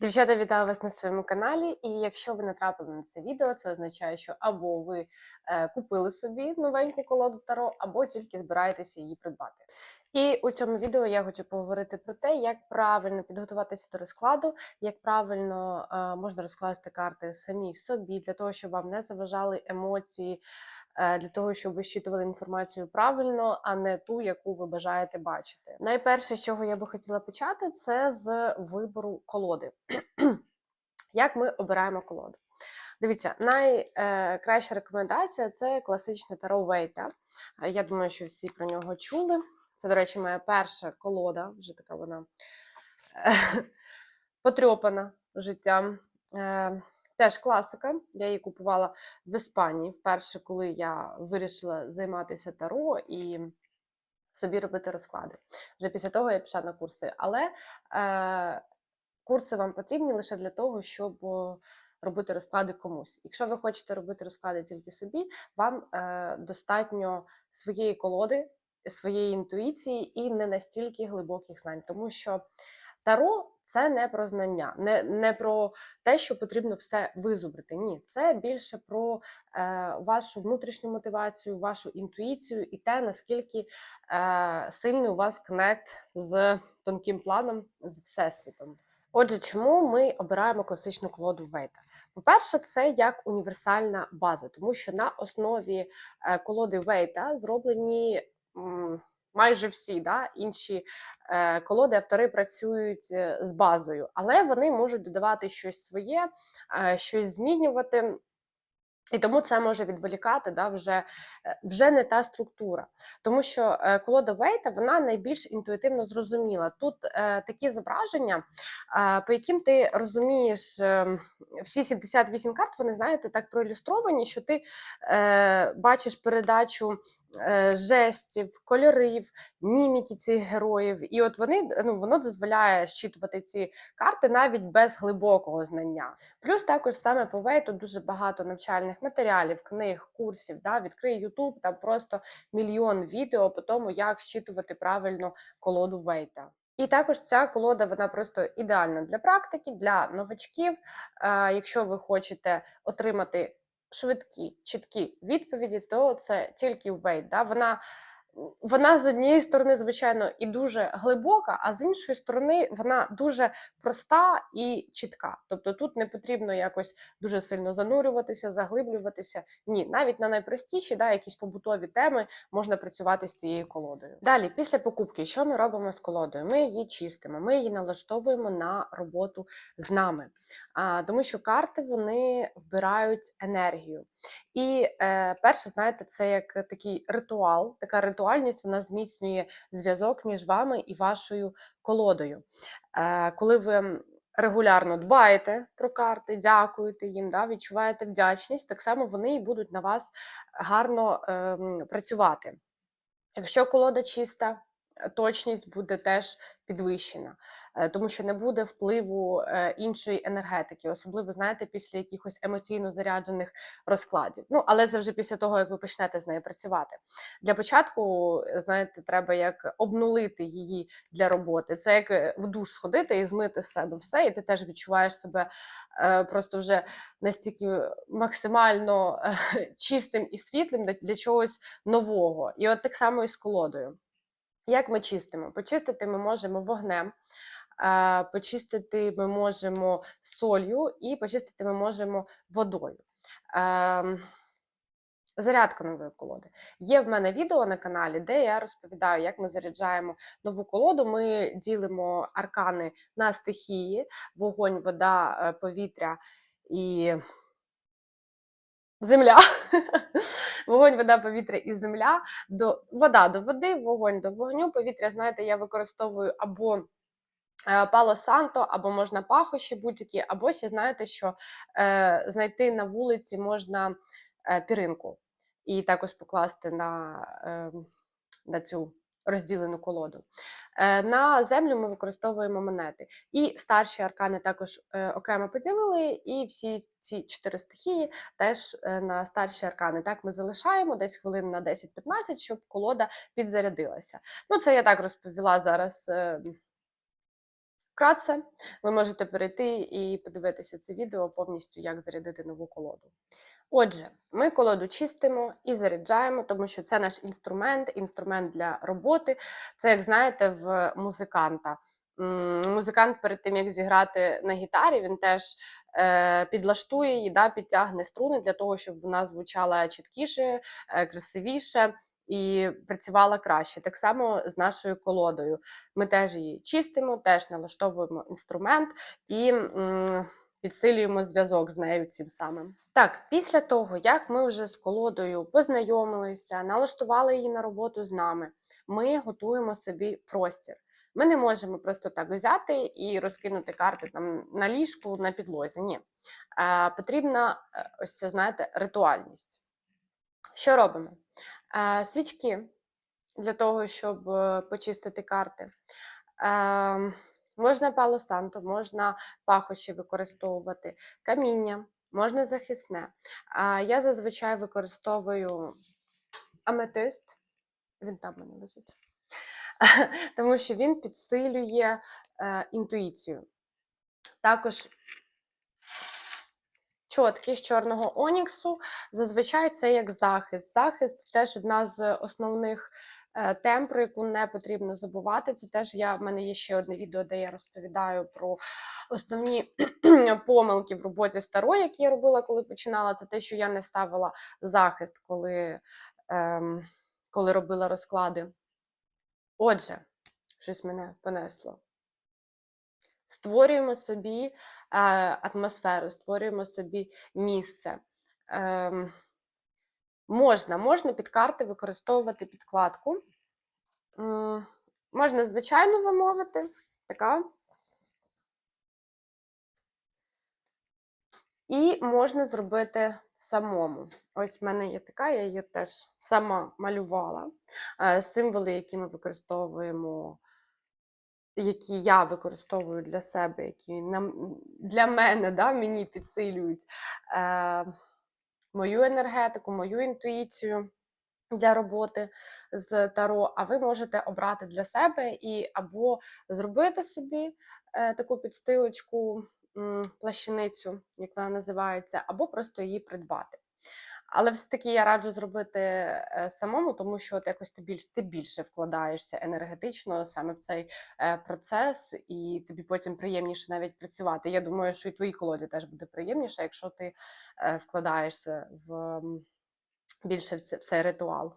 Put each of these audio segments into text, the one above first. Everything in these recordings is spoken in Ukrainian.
Дівчата, вітаю вас на своєму каналі. І якщо ви натрапили на це відео, це означає, що або ви е, купили собі новеньку колоду Таро, або тільки збираєтеся її придбати. І у цьому відео я хочу поговорити про те, як правильно підготуватися до розкладу, як правильно е, можна розкласти карти самі собі, для того, щоб вам не заважали емоції, для того, щоб ви щитували інформацію правильно, а не ту, яку ви бажаєте бачити. Найперше, з чого я би хотіла почати, це з вибору колоди. Як ми обираємо колоду? Дивіться, найкраща рекомендація це класичне таро Вейта. Е, Я думаю, що всі про нього чули. Це, до речі, моя перша колода, вже така вона е, потрьопана життям. Теж класика. Я її купувала в Іспанії вперше, коли я вирішила займатися таро і собі робити розклади. Вже після того я пішла на курси. Але е, курси вам потрібні лише для того, щоб робити розклади комусь. Якщо ви хочете робити розклади тільки собі, вам е, достатньо своєї колоди, своєї інтуїції і не настільки глибоких знань, тому що таро це не про знання, не, не про те, що потрібно все визубрити. Ні, це більше про е, вашу внутрішню мотивацію, вашу інтуїцію і те, наскільки е, сильний у вас коннект з тонким планом, з всесвітом. Отже, чому ми обираємо класичну колоду Вейта? По-перше, це як універсальна база, тому що на основі е, колоди Вейта зроблені майже всі да, інші е, колоди, автори працюють е, з базою, але вони можуть додавати щось своє, е, щось змінювати. І тому це може відволікати да, вже, е, вже не та структура. Тому що е, колода Вейта вона найбільш інтуїтивно зрозуміла. Тут е, такі зображення, е, по яким ти розумієш е, всі 78 карт, вони знаєте, так проілюстровані, що ти е, бачиш передачу жестів, кольорів, міміки цих героїв. І от вони ну, воно дозволяє щитувати ці карти навіть без глибокого знання. Плюс також саме по Вейту дуже багато навчальних матеріалів, книг, курсів. Да? Відкрий Ютуб, там просто мільйон відео по тому, як щитувати правильно колоду Вейта. І також ця колода вона просто ідеальна для практики, для новачків. Е, якщо ви хочете отримати швидкі, чіткі відповіді, то це тільки Вейт. Да? Вона вона з однієї сторони, звичайно, і дуже глибока, а з іншої сторони, вона дуже проста і чітка. Тобто тут не потрібно якось дуже сильно занурюватися, заглиблюватися. Ні, навіть на найпростіші, да, якісь побутові теми можна працювати з цією колодою. Далі, після покупки, що ми робимо з колодою? Ми її чистимо, ми її налаштовуємо на роботу з нами, а, тому що карти вони вбирають енергію. І е, перше, знаєте, це як такий ритуал, така ритуальність, вона зміцнює зв'язок між вами і вашою колодою. Е, коли ви регулярно дбаєте про карти, дякуєте їм, да, відчуваєте вдячність, так само вони і будуть на вас гарно е, працювати. Якщо колода чиста, точність буде теж підвищена, е, тому що не буде впливу е, іншої енергетики, особливо знаєте, після якихось емоційно заряджених розкладів. Ну але це вже після того, як ви почнете з нею працювати. Для початку, знаєте, треба як обнулити її для роботи. Це як е, в душ сходити і змити з себе все, і ти теж відчуваєш себе просто вже настільки максимально чистим і світлим для чогось нового. І от так само і з колодою. Як ми чистимо? Почистити ми можемо вогнем, почистити ми можемо солью і почистити ми можемо водою. Зарядка нової колоди. Є в мене відео на каналі, де я розповідаю, як ми заряджаємо нову колоду. Ми ділимо аркани на стихії: вогонь, вода, е, повітря і земля. Вогонь, вода, повітря і земля, до вода до води, вогонь до вогню. Повітря, знаєте, я використовую або пало санто, або можна пахощі будь-які, або ще знаєте, що е, знайти на вулиці можна е, піринку і також покласти на, е, на цю розділену колоду. Е, на землю ми використовуємо монети. І старші аркани також е, окремо поділили, і всі ці чотири стихії теж е, на старші аркани. Так ми залишаємо десь хвилин на 10-15, щоб колода підзарядилася. Ну, це я так розповіла зараз Вкратце, ви можете перейти і подивитися це відео повністю, як зарядити нову колоду. Отже, ми колоду чистимо і заряджаємо, тому що це наш інструмент, інструмент для роботи. Це, як знаєте, в музиканта. Музикант перед тим, як зіграти на гітарі, він теж е, підлаштує її, да, підтягне струни для того, щоб вона звучала чіткіше, е, красивіше і працювала краще. Так само з нашою колодою. Ми теж її чистимо, теж налаштовуємо інструмент і підсилюємо зв'язок з нею цим самим. Так, після того, як ми вже з колодою познайомилися, налаштували її на роботу з нами, ми готуємо собі простір. Ми не можемо просто так взяти і розкинути карти там на ліжку, на підлозі. Ні. Е, потрібна ось це, знаєте, ритуальність. Що робимо? Свічки для того, щоб е, почистити карти. Е, можна палосанто, можна пахощі використовувати, каміння, можна захисне. Я зазвичай використовую аметист, він там мене лежить, тому що він підсилює е, інтуїцію. Також чотки з чорного оніксу. Зазвичай це як захист. Захист теж одна з основних е, тем, про яку не потрібно забувати. Це теж я в мене є ще одне відео, де я розповідаю про основні помилки в роботі старої, які я робила, коли починала. Це те, що я не ставила захист, коли, ем, коли робила розклади. Отже, щось мене понесло. Створюємо собі е, атмосферу, створюємо собі місце. Ем, можна, можна під карти використовувати підкладку. Можна, звичайно, замовити. Така. І можна зробити самому. Ось в мене є така, я її теж сама малювала. Е, символи, які ми використовуємо які я використовую для себе, які нам, для мене да, мені підсилюють е, мою енергетику, мою інтуїцію для роботи з таро, а ви можете обрати для себе і або зробити собі е, таку підстилочку, плащаницю, як вона називається, або просто її придбати. Але все-таки я раджу зробити е, самому, тому що от якось ти більш ти більше вкладаєшся енергетично саме в цей е, процес, і тобі потім приємніше навіть працювати. Я думаю, що і твоїй колоді теж буде приємніше, якщо ти е, вкладаєшся в більше в це- в цей ритуал.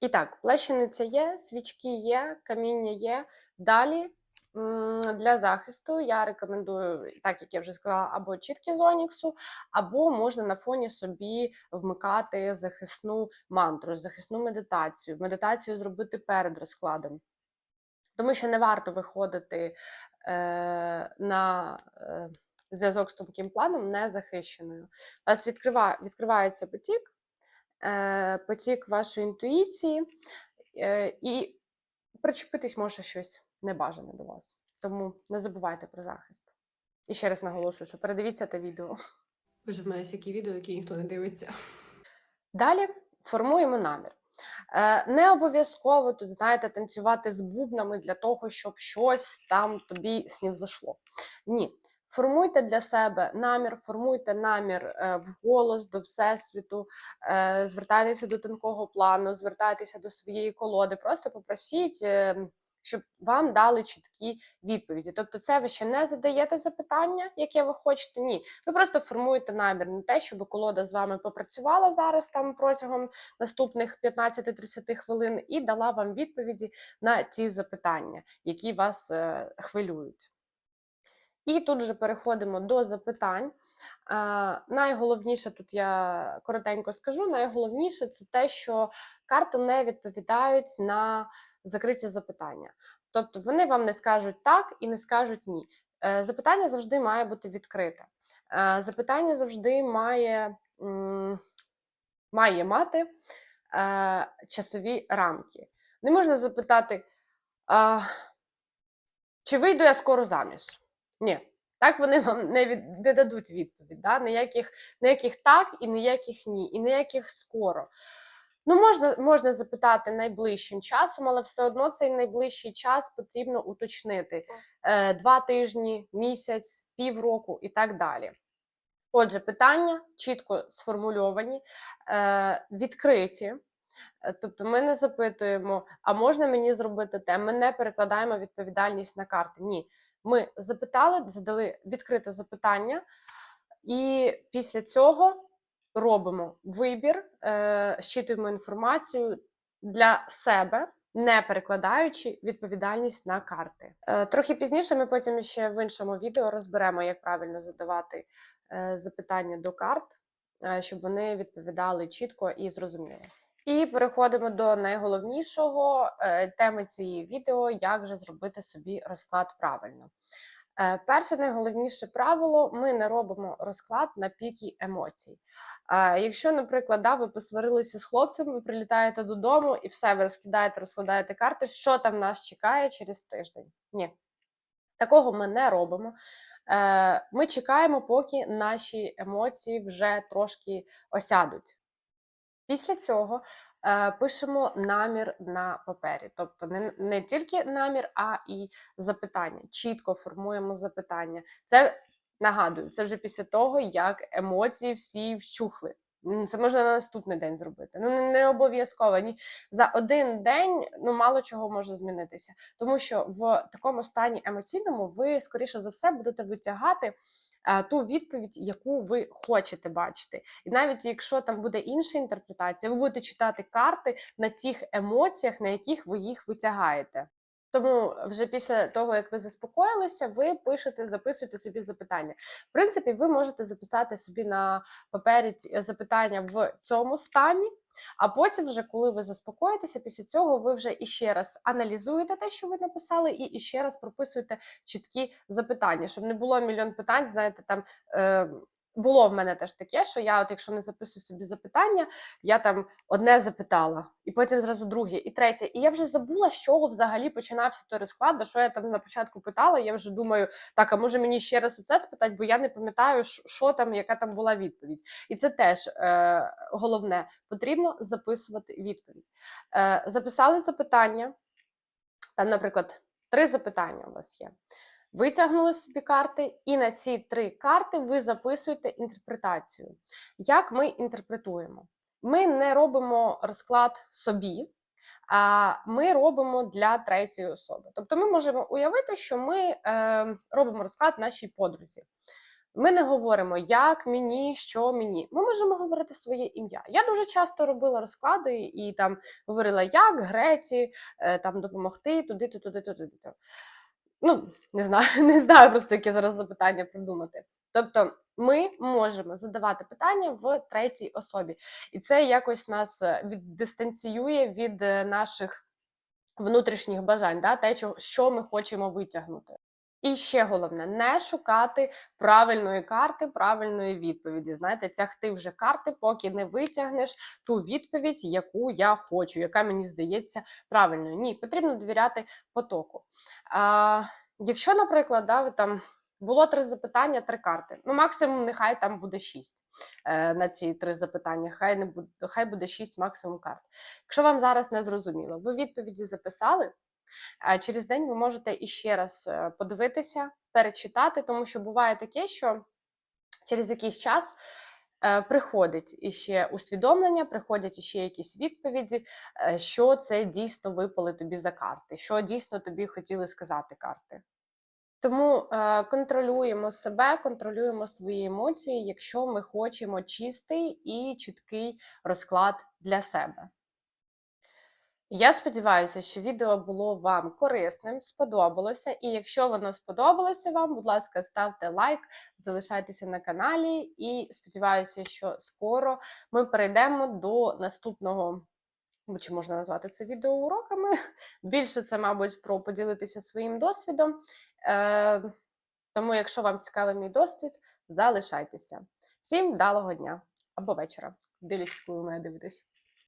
І так, плещениця є, свічки є, каміння є. Далі для захисту я рекомендую, так як я вже сказала, або чіткі з оніксу, або можна на фоні собі вмикати захисну мантру, захисну медитацію, медитацію зробити перед розкладом. Тому що не варто виходити е, на е, зв'язок з тонким планом незахищеною. У вас відкрива, відкривається потік, е, потік вашої інтуїції, е, і причепитись може щось небажане до вас. Тому не забувайте про захист. І ще раз наголошую, що передивіться те відео. Вже в мене всякі відео, які ніхто не дивиться. Далі формуємо намір. Е, Не обов'язково тут, знаєте, танцювати з бубнами для того, щоб щось там тобі снівзошло. Ні. Формуйте для себе намір, формуйте намір е, вголос до Всесвіту, е, звертайтеся до тонкого плану, звертайтеся до своєї колоди. Просто попросіть, е, щоб вам дали чіткі відповіді. Тобто, це ви ще не задаєте запитання, яке ви хочете. Ні. Ви просто формуєте намір на те, щоб колода з вами попрацювала зараз там протягом наступних 15-30 хвилин і дала вам відповіді на ті запитання, які вас е, хвилюють. І тут же переходимо до запитань. А, найголовніше тут я коротенько скажу. Найголовніше це те, що карти не відповідають на закриті запитання. Тобто вони вам не скажуть так і не скажуть ні. Е, Запитання завжди має бути відкрите. Е, Запитання завжди має, має мати е, часові рамки. Не можна запитати, чи вийду я скоро заміж? Ні. Так вони вам не, від, не дадуть відповідь. Да? Ніяких, ніяких так і ніяких ні, і ніяких скоро. Ну, можна, можна запитати найближчим часом, але все одно цей найближчий час потрібно уточнити: Е, два тижні, місяць, півроку і так далі. Отже, питання чітко сформульовані, е, відкриті. Е, Тобто ми не запитуємо, а можна мені зробити те? Ми не перекладаємо відповідальність на карти. Ні. Ми запитали, задали відкрите запитання, і після цього робимо вибір, е, щитуємо інформацію для себе, не перекладаючи відповідальність на карти. Е, Трохи пізніше ми потім ще в іншому відео розберемо, як правильно задавати е, запитання до карт, щоб вони відповідали чітко і зрозуміло. І переходимо до найголовнішого теми цієї відео: як же зробити собі розклад правильно. Е, Перше найголовніше правило: ми не робимо розклад на піки емоцій. Е, Якщо, наприклад, да, ви посварилися з хлопцем, ви прилітаєте додому і все, ви розкидаєте, розкладаєте карти, що там нас чекає через тиждень? Ні. Такого ми не робимо. Е, Ми чекаємо, поки наші емоції вже трошки осядуть. Після цього е, пишемо намір на папері, тобто не, не тільки намір, а і запитання. Чітко формуємо запитання. Це нагадую, це вже після того, як емоції всі вщухли. Це можна на наступний день зробити. Ну не, не обов'язково. Ні за один день ну мало чого може змінитися, тому що в такому стані емоційному ви скоріше за все будете витягати ту відповідь, яку ви хочете бачити. І навіть якщо там буде інша інтерпретація, ви будете читати карти на тих емоціях, на яких ви їх витягаєте. Тому вже після того, як ви заспокоїлися, ви пишете, записуєте собі запитання. В принципі, ви можете записати собі на папері запитання в цьому стані, а потім, вже коли ви заспокоїтеся, після цього ви вже іще раз аналізуєте те, що ви написали, і іще раз прописуєте чіткі запитання, щоб не було мільйон питань. Знаєте, там е, було в мене теж таке, що я, от якщо не записую собі запитання, я там одне запитала, і потім зразу друге, і третє. І я вже забула, з чого взагалі починався той розклад, на що я там на початку питала. Я вже думаю, так, а може мені ще раз оце спитати, бо я не пам'ятаю, що там, яка там була відповідь. І це теж е, головне. Потрібно записувати відповідь. Е, записали запитання. Там, наприклад, три запитання у вас є. Витягнули собі карти, і на ці три карти ви записуєте інтерпретацію. Як ми інтерпретуємо? Ми не робимо розклад собі, а ми робимо для третьої особи. Тобто ми можемо уявити, що ми е, робимо розклад нашій подрузі. Ми не говоримо, як мені, що мені. Ми можемо говорити своє ім'я. Я дуже часто робила розклади і там говорила, як Греті е, там допомогти туди, туди, туди, туди. туди. Ну, не знаю, не знаю просто, яке зараз запитання придумати. Тобто, ми можемо задавати питання в третій особі, і це якось нас е, віддистанціює від е, наших внутрішніх бажань, да, те, що ми хочемо витягнути. І ще головне, не шукати правильної карти, правильної відповіді. Знаєте, тягти вже карти, поки не витягнеш ту відповідь, яку я хочу, яка мені здається правильною. Ні, потрібно довіряти потоку. А, якщо, наприклад, да, ви там було три запитання, три карти. Ну, максимум, нехай там буде шість е, на ці три запитання. Хай не буде, хай буде шість максимум карт. Якщо вам зараз не зрозуміло, ви відповіді записали. А через день ви можете іще раз е, подивитися, перечитати, тому що буває таке, що через якийсь час е, приходить іще усвідомлення, приходять іще якісь відповіді, е, що це дійсно випали тобі за карти, що дійсно тобі хотіли сказати карти. Тому е, контролюємо себе, контролюємо свої емоції, якщо ми хочемо чистий і чіткий розклад для себе. Я сподіваюся, що відео було вам корисним, сподобалося. І якщо воно сподобалося вам, будь ласка, ставте лайк, залишайтеся на каналі. І сподіваюся, що скоро ми перейдемо до наступного, ну, чи можна назвати це відео уроками. Більше це, мабуть, про поділитися своїм досвідом. Е, тому, якщо вам цікавий мій досвід, залишайтеся. Всім вдалого дня або вечора. Дивлячись, коли мене дивитесь.